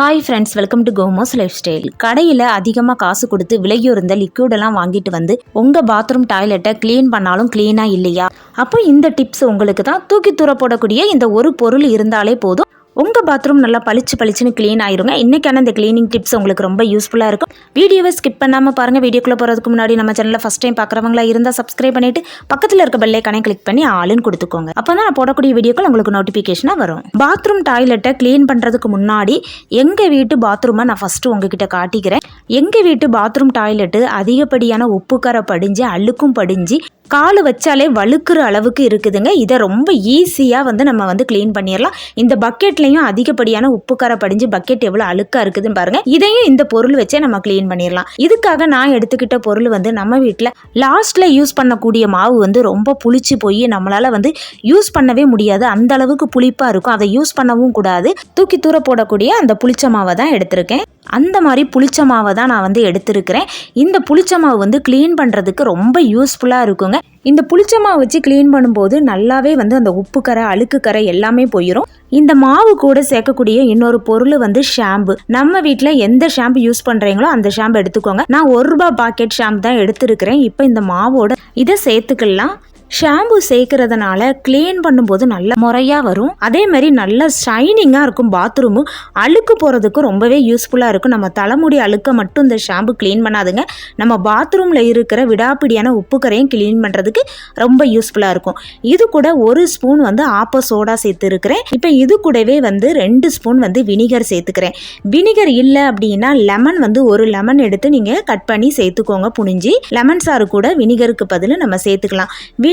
Hi friends welcome to Komo's life style கடையில் அதிகமாக காசு கொடுத்து விலையுறந்த லிக்யூடெல்லாம் வாங்கிட்டு வந்து உங்கள் பாத்ரூம் டாய்லெட்டை க்ளீன் பண்ணாலும் க்ளீனாக இல்லையா? அப்போ இந்த டிப்ஸ் உங்களுக்கு தான் தூக்கி தூர போடக்கூடிய இந்த ஒரு பொருள் இருந்தாலே போதும். உங்கள் பாத்ரூம் நல்லா பளிச்சு பளிச்சுன்னு க்ளீன் ஆயிருங்க. இன்றைக்கான இந்த க்ளீனிங் டிப்ஸ் உங்களுக்கு ரொம்ப யூஸ்ஃபுல்லாக இருக்கும். வீடியோவை ஸ்கிப் பண்ணாமல் பாருங்கள் வீடியோக்குள்ளே போகிறதுக்கு முன்னாடி நம்ம சேனலில் ஃபஸ்ட் டைம் பார்க்குறவங்களா இருந்தால் சப்ஸ்கிரைப் பண்ணிவிட்டு பக்கத்தில் இருக்க பெல்லைக்கானே கிளிக் பண்ணி ஆளுன்னு கொடுத்துக்கோங்க. அப்போ தான் நான் போடக்கூடிய வீடியோக்கள் உங்களுக்கு நோட்டிஃபிகேஷனாக வரும். பாத்ரூம் டாய்லெட்டை க்ளீன் பண்ணுறதுக்கு முன்னாடி எங்கள் வீட்டு பாத்ரூமை நான் ஃபஸ்ட்டு உங்ககிட்ட காட்டிக்கிறேன். எங்கள் வீட்டு பாத்ரூம் டாய்லெட்டு அதிகப்படியான உப்புக்கரை படிஞ்சு அழுக்கும் படிஞ்சு கால் வச்சாலே வழுக்கிற அளவுக்கு இருக்குதுங்க. இதை ரொம்ப ஈஸியாக வந்து நம்ம வந்து க்ளீன் பண்ணிடலாம் இந்த பக்கெட்லேயும் அதிகப்படியான உப்புக்கரை படிஞ்சு பக்கெட் எவ்வளோ அழுக்காக இருக்குதுன்னு பாருங்கள் இதையும் இந்த பொருள் வச்சே நம்ம க்ளீன் பண்ணிடலாம் இதுக்காக நான் எடுத்துக்கிட்ட பொருள் வந்து நம்ம வீட்டில் லாஸ்ட்டில் யூஸ் பண்ணக்கூடிய மாவு வந்து ரொம்ப புளிச்சு போய் நம்மளால் வந்து யூஸ் பண்ணவே முடியாது. அந்த அளவுக்கு புளிப்பாக இருக்கும். அதை யூஸ் பண்ணவும் கூடாது. தூக்கி தூர போடக்கூடிய அந்த புளிச்ச மாவை தான் எடுத்திருக்கேன். அந்த மாதிரி புளிச்ச மாவை தான் நான் வந்து எடுத்திருக்கிறேன். இந்த புளிச்ச மாவு வந்து க்ளீன் பண்ணுறதுக்கு ரொம்ப யூஸ்ஃபுல்லாக இருக்குங்க. இந்த புளிச்ச மாவு வச்சு க்ளீன் பண்ணும்போது நல்லாவே வந்து அந்த உப்பு கரை அழுக்கு கரை எல்லாமே போயிடும் இந்த மாவு கூட சேர்க்கக்கூடிய இன்னொரு பொருள் வந்து ஷாம்பு நம்ம வீட்டில் எந்த ஷாம்பு யூஸ் பண்ணுறீங்களோ அந்த ஷாம்பு எடுத்துக்கோங்க. நான் ஒரு ரூபாய் பாக்கெட் ஷாம்பு தான் எடுத்திருக்கிறேன். இப்போ இந்த மாவோட இதை சேர்த்துக்கலாம். ஷாம்பு சேர்க்கறதுனால க்ளீன் பண்ணும்போது நல்ல முறையாக வரும். அதே மாதிரி நல்லா ஷைனிங்காக இருக்கும் பாத்ரூமு அழுக்கு போகிறதுக்கு ரொம்பவே யூஸ்ஃபுல்லாக இருக்கும். நம்ம தலைமுடி அழுக்க மட்டும் இந்த ஷாம்பு க்ளீன் பண்ணாதுங்க. நம்ம பாத்ரூமில் இருக்கிற விடாப்பிடியான உப்புக்கரையும் க்ளீன் பண்ணுறதுக்கு ரொம்ப யூஸ்ஃபுல்லாக இருக்கும். இது கூட ஒரு ஸ்பூன் வந்து ஆப்ப சோடா சேர்த்துருக்கிறேன். இப்போ இது கூடவே வந்து ரெண்டு ஸ்பூன் வந்து வினிகர் சேர்த்துக்கிறேன். வினிகர் இல்லை அப்படின்னா லெமன் வந்து ஒரு லெமன் எடுத்து நீங்கள் கட் பண்ணி சேர்த்துக்கோங்க புனிஞ்சி லெமன் சாறு கூட வினிகருக்கு பதில் நம்ம சேர்த்துக்கலாம்.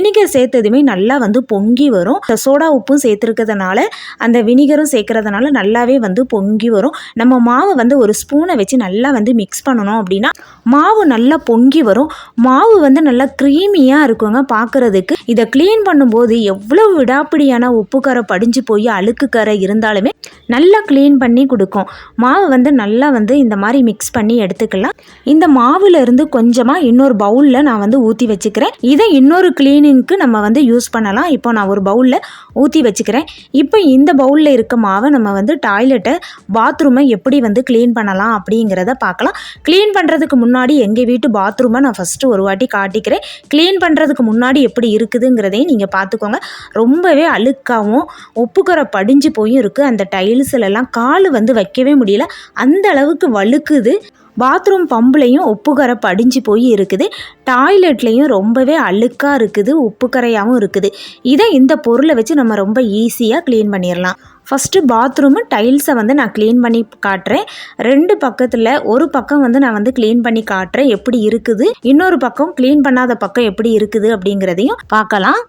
வினிகர் சேர்த்ததுமே நல்லா வந்து பொங்கி வரும். இந்த சோடா உப்பும் சேர்த்துருக்கிறதுனால அந்த வினிகரும் சேர்க்கறதுனால நல்லாவே வந்து பொங்கி வரும். நம்ம மாவை வந்து ஒரு ஸ்பூனை வச்சு நல்லா வந்து மிக்ஸ் பண்ணணும் அப்படின்னா மாவு நல்லா பொங்கி வரும். மாவு வந்து நல்லா க்ரீமியாக இருக்குங்க பார்க்குறதுக்கு இதை க்ளீன் பண்ணும்போது எவ்வளோ விடாப்பிடியான உப்பு கரை படிஞ்சு போய் அழுக்கு கரை இருந்தாலுமே நல்லா க்ளீன் பண்ணி கொடுக்கும். மாவு வந்து நல்லா வந்து இந்த மாதிரி மிக்ஸ் பண்ணி எடுத்துக்கலாம். இந்த மாவுலேருந்து கொஞ்சமாக இன்னொரு பவுலில் நான் வந்து ஊற்றி வச்சுக்கிறேன். இதை இன்னொரு க்ளீனிங் க்ளீனிங்க்கு நம்ம வந்து யூஸ் பண்ணலாம். இப்போ நான் ஒரு பவுலில் ஊற்றி வச்சுக்கிறேன். இப்போ இந்த பவுலில் இருக்க மாவை நம்ம வந்து டாய்லெட்டை பாத்ரூமை எப்படி வந்து க்ளீன் பண்ணலாம் அப்படிங்கிறத பார்க்கலாம். க்ளீன் பண்ணுறதுக்கு முன்னாடி எங்கள் வீட்டு பாத்ரூமை நான் ஃபஸ்ட்டு ஒரு வாட்டி காட்டிக்கிறேன். க்ளீன் பண்ணுறதுக்கு முன்னாடி எப்படி இருக்குதுங்கிறதையும் நீங்கள் பார்த்துக்கோங்க. ரொம்பவே அழுக்காகவும் உப்புக்கரை படிஞ்சு போயும் இருக்குது அந்த டைல்ஸ்லலாம் கால் வந்து வைக்கவே முடியல. அந்த அளவுக்கு வழுக்குது. பாத்ரூம் பம்புலையும் உப்புக்கரை படிஞ்சு போய் இருக்குது. டாய்லெட்லேயும் ரொம்பவே அழுக்காக இருக்குது உப்புக்கரையாகவும் இருக்குது. இதை இந்த பொருளை வச்சு நம்ம ரொம்ப ஈஸியாக க்ளீன் பண்ணிடலாம் ஃபஸ்ட்டு பாத்ரூமு டைல்ஸை வந்து நான் க்ளீன் பண்ணி காட்டுறேன். ரெண்டு பக்கத்தில் ஒரு பக்கம் வந்து நான் வந்து க்ளீன் பண்ணி காட்டுறேன் எப்படி இருக்குது. இன்னொரு பக்கம் க்ளீன் பண்ணாத பக்கம் எப்படி இருக்குது அப்படிங்கிறதையும் பார்க்கலாம்.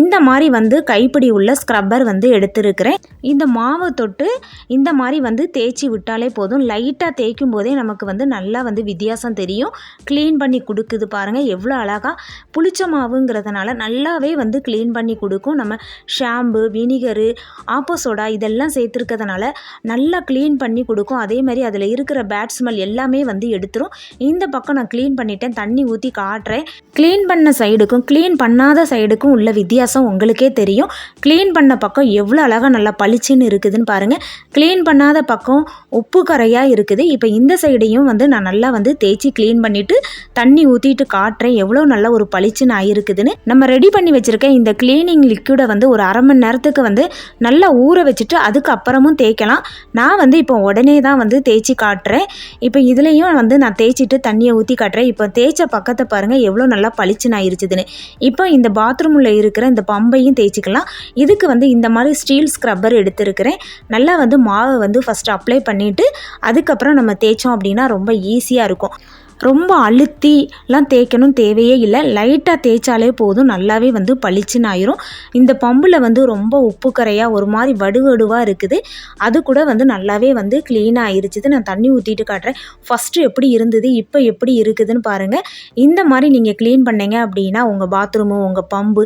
இந்த மாதிரி வந்து கைப்பிடி உள்ள ஸ்க்ரப்பர் வந்து எடுத்துருக்கிறேன். இந்த மாவை தொட்டு இந்த மாதிரி வந்து தேய்ச்சி விட்டாலே போதும். லைட்டாக தேய்க்கும் போதே நமக்கு வந்து நல்லா வந்து வித்தியாசம் தெரியும். க்ளீன் பண்ணி கொடுக்குது பாருங்கள் எவ்வளோ அழகாக புளிச்ச மாவுங்கிறதுனால நல்லாவே வந்து க்ளீன் பண்ணி கொடுக்கும். நம்ம ஷாம்பு வினிகரு ஆப்போசோடா இதெல்லாம் சேர்த்துருக்கிறதுனால நல்லா க்ளீன் பண்ணி கொடுக்கும். அதே மாதிரி அதில் இருக்கிற பேட் ஸ்மெல் எல்லாமே வந்து எடுத்துரும். இந்த பக்கம் நான் க்ளீன் பண்ணிட்டேன். தண்ணி ஊற்றி காட்டுறேன். க்ளீன் பண்ண சைடுக்கும் க்ளீன் பண்ணாத சைடுக்கும் உள்ள வித்தியாசம் உங்களுக்கே தெரியும். க்ளீன் பண்ண பக்கம் எவ்வளோ அழகாக நல்லா பளிச்சுன்னு இருக்குதுன்னு பாருங்கள் க்ளீன் பண்ணாத பக்கம் உப்பு கரையாக இருக்குது. இப்போ இந்த சைடையும் வந்து நான் நல்லா வந்து தேய்ச்சி க்ளீன் பண்ணிவிட்டு தண்ணி ஊற்றிட்டு காட்டுறேன். எவ்வளோ நல்ல ஒரு பளிச்சுன்னு ஆயிருக்குதுன்னு நம்ம ரெடி பண்ணி வச்சுருக்க இந்த க்ளீனிங் லிக்யூடை வந்து ஒரு அரை மணி நேரத்துக்கு வந்து நல்லா ஊற வச்சுட்டு அதுக்கப்புறமும் தேய்க்கலாம். நான் வந்து இப்போ உடனே தான் வந்து தேய்ச்சி காட்டுறேன். இப்போ இதுலேயும் வந்து நான் தேய்ச்சிட்டு தண்ணியை ஊற்றி காட்டுறேன். இப்போ தேய்ச்ச பக்கத்தை பாருங்கள் எவ்வளோ நல்லா பளிச்சுன்னு ஆயிருச்சுதுன்னு. இப்போ இந்த பாத்ரூமில் இருக்கிற இந்த பம்பையும் தேய்ச்சிக்கலாம். இதுக்கு வந்து இந்த மாதிரி ஸ்டீல் ஸ்க்ரப்பர் எடுத்திருக்கிறேன். நல்லா வந்து மாவை வந்து ஃபஸ்ட்டு அப்ளை பண்ணிவிட்டு அதுக்கப்புறம் நம்ம தேய்ச்சோம் அப்படின்னா ரொம்ப ஈஸியாக இருக்கும். ரொம்ப அழுத்திலாம் தேய்க்கணும் தேவையே இல்லை. லைட்டாக தேய்ச்சாலே போதும். நல்லாவே வந்து பளிச்சுன்னு ஆயிரும். இந்த பம்பில் வந்து ரொம்ப உப்பு கரையாக ஒரு மாதிரி வடுவடுவாக இருக்குது. அது கூட வந்து நல்லாவே வந்து க்ளீனாக ஆயிருச்சுது. நான் தண்ணி ஊற்றிட்டு காட்டுறேன். ஃபஸ்ட்டு எப்படி இருந்தது இப்போ எப்படி இருக்குதுன்னு பாருங்கள் இந்த மாதிரி நீங்கள் க்ளீன் பண்ணீங்க அப்படின்னா உங்கள் பாத்ரூமு உங்கள் பம்பு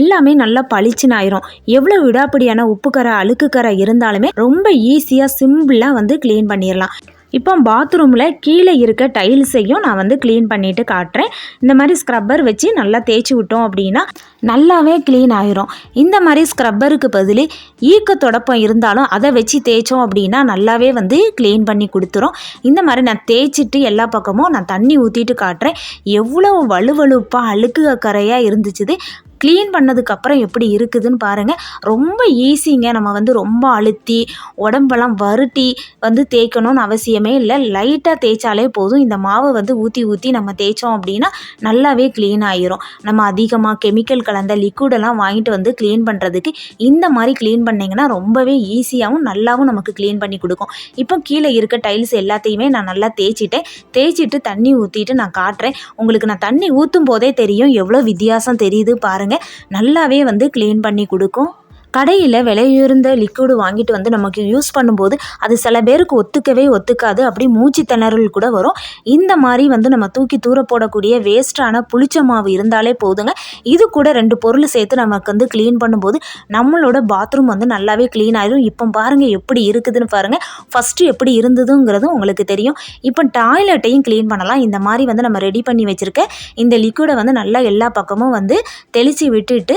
எல்லாமே நல்லா பளிச்சுன்னு ஆயிரும். எவ்வளோ விடாப்பிடியான உப்பு கரை அழுக்கு கரை இருந்தாலுமே ரொம்ப ஈஸியாக சிம்பிளாக வந்து க்ளீன் பண்ணிடலாம் இப்போ பாத்ரூமில் கீழே இருக்க டைல்ஸையும் நான் வந்து க்ளீன் பண்ணிட்டு காட்டுறேன். இந்த மாதிரி ஸ்க்ரப்பர் வச்சு நல்லா தேய்ச்சி விட்டோம் அப்படின்னா நல்லாவே க்ளீன் ஆயிரும். இந்த மாதிரி ஸ்க்ரப்பருக்கு பதில் ஈக்க தொடப்பம் இருந்தாலும் அதை வச்சு தேய்ச்சோம் அப்படின்னா நல்லாவே வந்து க்ளீன் பண்ணி கொடுத்துரும். இந்த மாதிரி நான் தேய்ச்சிட்டு எல்லா பக்கமும் நான் தண்ணி ஊற்றிட்டு காட்டுறேன். எவ்வளோ வலுவழுப்பாக அழுக்கு கரையாக இருந்துச்சுது. க்ளீன் பண்ணதுக்கப்புறம் எப்படி இருக்குதுன்னு பாருங்கள் ரொம்ப ஈஸிங்க நம்ம வந்து ரொம்ப அழுத்தி உடம்பெல்லாம் வருட்டி வந்து தேய்க்கணும்னு அவசியமே இல்லை. லைட்டாக தேய்ச்சாலே போதும். இந்த மாவை வந்து ஊற்றி ஊற்றி நம்ம தேய்ச்சோம் அப்படின்னா நல்லாவே க்ளீன் ஆயிரும். நம்ம அதிகமாக கெமிக்கல் கலந்த லிக்விடெல்லாம் வாங்கிட்டு வந்து க்ளீன் பண்ணுறதுக்கு இந்த மாதிரி க்ளீன் பண்ணிங்கன்னா ரொம்பவே ஈஸியாகவும் நல்லாவும் நமக்கு க்ளீன் பண்ணி கொடுக்கும். இப்போ கீழே இருக்க டைல்ஸ் எல்லாத்தையுமே நான் நல்லா தேய்ச்சிட்டேன். தேய்ச்சிட்டு தண்ணி ஊற்றிட்டு நான் காட்டுறேன். உங்களுக்கு நான் தண்ணி ஊற்றும் போதே தெரியும். எவ்வளோ வித்தியாசம் தெரியுது பாருங்கள் நல்லாவே வந்து க்ளீன் பண்ணி கொடுக்கும். கடையில் விலையுயர்ந்த லிக்விடு வாங்கிட்டு வந்து நமக்கு யூஸ் பண்ணும்போது அது சில பேருக்கு ஒத்துக்கவே ஒத்துக்காது. அப்படி மூச்சு திணறல் கூட வரும். இந்த மாதிரி வந்து நம்ம தூக்கி தூர போடக்கூடிய வேஸ்ட்டான புளிச்ச மாவு இருந்தாலே போதுங்க. இது கூட ரெண்டு பொருள் சேர்த்து நமக்கு வந்து க்ளீன் பண்ணும்போது நம்மளோட பாத்ரூம் வந்து நல்லாவே க்ளீன் ஆயிடும் இப்போ பாருங்கள் எப்படி இருக்குதுன்னு பாருங்கள் ஃபஸ்ட்டு எப்படி இருந்ததுங்கிறதும் உங்களுக்கு தெரியும். இப்போ டாய்லெட்டையும் க்ளீன் பண்ணலாம். இந்த மாதிரி வந்து நம்ம ரெடி பண்ணி வச்சுருக்க இந்த லிக்விடை வந்து நல்லா எல்லா பக்கமும் வந்து தெளித்து விட்டுட்டு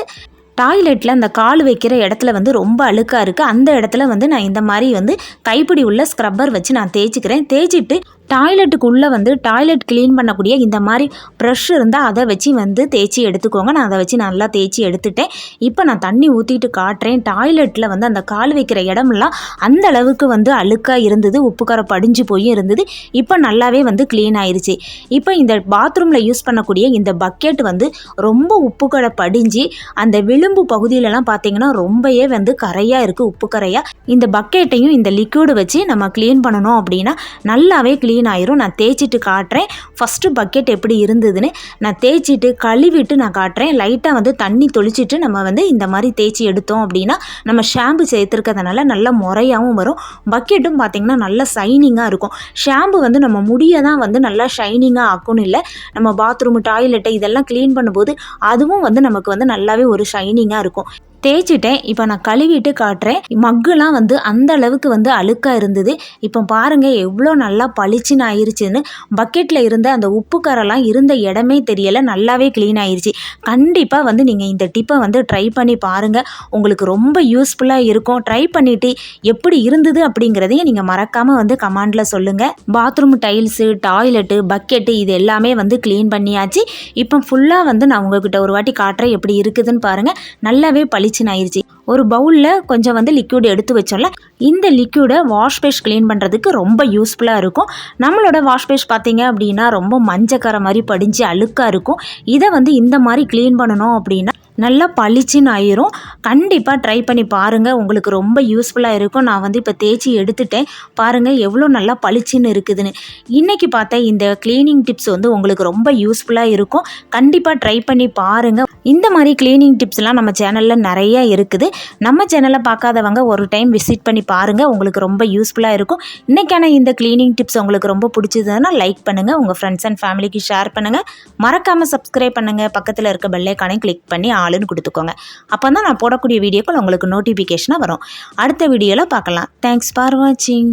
டாய்லெட்டில் அந்த கால் வைக்கிற இடத்துல வந்து ரொம்ப அழுக்காக இருக்குது அந்த இடத்துல வந்து நான் இந்த மாதிரி வந்து கைப்பிடி உள்ள ஸ்க்ரப்பர் வச்சு நான் தேய்ச்சிக்கிறேன். தேய்ச்சிட்டு டாய்லெட்டுக்குள்ளே வந்து டாய்லெட் க்ளீன் பண்ணக்கூடிய இந்த மாதிரி ப்ரஷ் இருந்தால் அதை வச்சு வந்து தேய்ச்சி எடுத்துக்கோங்க. நான் அதை வச்சு நல்லா தேய்ச்சி எடுத்துட்டேன். இப்போ நான் தண்ணி ஊற்றிட்டு காட்டுறேன். டாய்லெட்டில் வந்து அந்த கால் வைக்கிற இடமெல்லாம் அந்த அளவுக்கு வந்து அழுக்காக இருந்தது. உப்புக்கரை படிஞ்சு போய் இருந்தது. இப்போ நல்லாவே வந்து க்ளீன் ஆயிடுச்சு இப்போ இந்த பாத்ரூமில் யூஸ் பண்ணக்கூடிய இந்த பக்கெட் வந்து ரொம்ப உப்புக்கரை படிஞ்சு அந்த விளிம்பு பகுதியிலலாம் பார்த்தீங்கன்னா ரொம்பவே வந்து கரையாக இருக்குது உப்பு கரையாக இந்த பக்கெட்டையும் இந்த லிக்யூடு வச்சு நம்ம க்ளீன் பண்ணணும் அப்படின்னா நல்லாவே க்ளீன் க்ளீன் ஆயிரும். நான் தேய்ச்சிட்டு காட்டுறேன். ஃபஸ்ட்டு பக்கெட் எப்படி இருந்ததுன்னு நான் தேய்ச்சிட்டு கழுவிட்டு நான் காட்டுறேன். லைட்டாக வந்து தண்ணி தொளிச்சிட்டு நம்ம வந்து இந்த மாதிரி தேய்ச்சி எடுத்தோம் அப்படின்னா நம்ம ஷாம்பு சேர்த்துருக்கிறதுனால நல்ல முறையாகவும் வரும். பக்கெட்டும் பார்த்திங்கன்னா நல்ல ஷைனிங்காக இருக்கும். ஷாம்பு வந்து நம்ம முடியை தான் வந்து நல்லா ஷைனிங்காக ஆக்கும்னு இல்லை. நம்ம பாத்ரூமு டாய்லெட்டை இதெல்லாம் க்ளீன் பண்ணும்போது அதுவும் வந்து நமக்கு வந்து நல்லாவே ஒரு ஷைனிங்காக இருக்கும். தேய்ச்சிட்டேன். இப்போ நான் கழுவிட்டு காட்டுறேன். மக்குலாம் வந்து அந்த அளவுக்கு வந்து அழுக்காக இருந்தது. இப்போ பாருங்கள் எவ்வளோ நல்லா பளிச்சுன்னு ஆயிருச்சுன்னு. பக்கெட்டில் இருந்த அந்த உப்பு கரெல்லாம் இருந்த இடமே தெரியலை. நல்லாவே க்ளீன் ஆயிருச்சு. கண்டிப்பாக வந்து நீங்கள் இந்த டிப்பை வந்து ட்ரை பண்ணி பாருங்கள் உங்களுக்கு ரொம்ப யூஸ்ஃபுல்லாக இருக்கும். ட்ரை பண்ணிவிட்டு எப்படி இருந்தது அப்படிங்கிறதையும் நீங்கள் மறக்காமல் வந்து கமாண்டில் சொல்லுங்கள் பாத்ரூம் டைல்ஸு டாய்லெட்டு பக்கெட்டு இது எல்லாமே வந்து க்ளீன் பண்ணியாச்சு. இப்போ ஃபுல்லாக வந்து நான் உங்கள்கிட்ட ஒரு வாட்டி காட்டுறேன் எப்படி இருக்குதுன்னு பாருங்கள் நல்லாவே பளிச்சுன்னு ஆயிருச்சு ஒரு பவுலில் கொஞ்சம் வந்து லிக்யூட் எடுத்து வச்சோம்ல இந்த லிக்யூடை வாஷ் பேஷ் க்ளீன் பண்ணுறதுக்கு ரொம்ப யூஸ்ஃபுல்லாக இருக்கும். நம்மளோட வாஷ் பேஷ் பார்த்தீங்க அப்படின்னா ரொம்ப மஞ்சக்கார மாதிரி படிஞ்சு அழுக்காக இருக்கும். இதை வந்து இந்த மாதிரி க்ளீன் பண்ணணும் அப்படின்னா நல்லா பளிச்சுன்னு ஆயிரும். கண்டிப்பாக ட்ரை பண்ணி பாருங்கள் உங்களுக்கு ரொம்ப யூஸ்ஃபுல்லாக இருக்கும். நான் வந்து இப்போ தேய்ச்சி எடுத்துட்டேன். பாருங்கள் எவ்வளோ நல்லா பளிச்சுன்னு இருக்குதுன்னு. இன்றைக்கி பார்த்த இந்த க்ளீனிங் டிப்ஸ் வந்து உங்களுக்கு ரொம்ப யூஸ்ஃபுல்லாக இருக்கும். கண்டிப்பாக ட்ரை பண்ணி பாருங்கள் இந்த மாதிரி க்ளீனிங் டிப்ஸ்லாம் நம்ம சேனலில் நிறைய இருக்குது. நம்ம சேனலை பார்க்காதவங்க ஒரு டைம் விசிட் பண்ணி பாருங்கள் உங்களுக்கு ரொம்ப யூஸ்ஃபுல்லாக இருக்கும். இன்றைக்கான இந்த க்ளீனிங் டிப்ஸ் உங்களுக்கு ரொம்ப பிடிச்சதுன்னா லைக் பண்ணுங்கள் உங்கள் ஃப்ரெண்ட்ஸ் அண்ட் ஃபேமிலிக்கு ஷேர் பண்ணுங்கள் மறக்காமல் சப்ஸ்கிரைப் பண்ணுங்கள் பக்கத்தில் இருக்க பெல்லைக்கானே கிளிக் பண்ணி ஆளுன்னு கொடுத்துக்கோங்க. அப்போ தான் நான் போடக்கூடிய வீடியோக்கள் உங்களுக்கு நோட்டிஃபிகேஷனாக வரும். அடுத்த வீடியோவில் பார்க்கலாம். தேங்க்ஸ் ஃபார் வாட்சிங்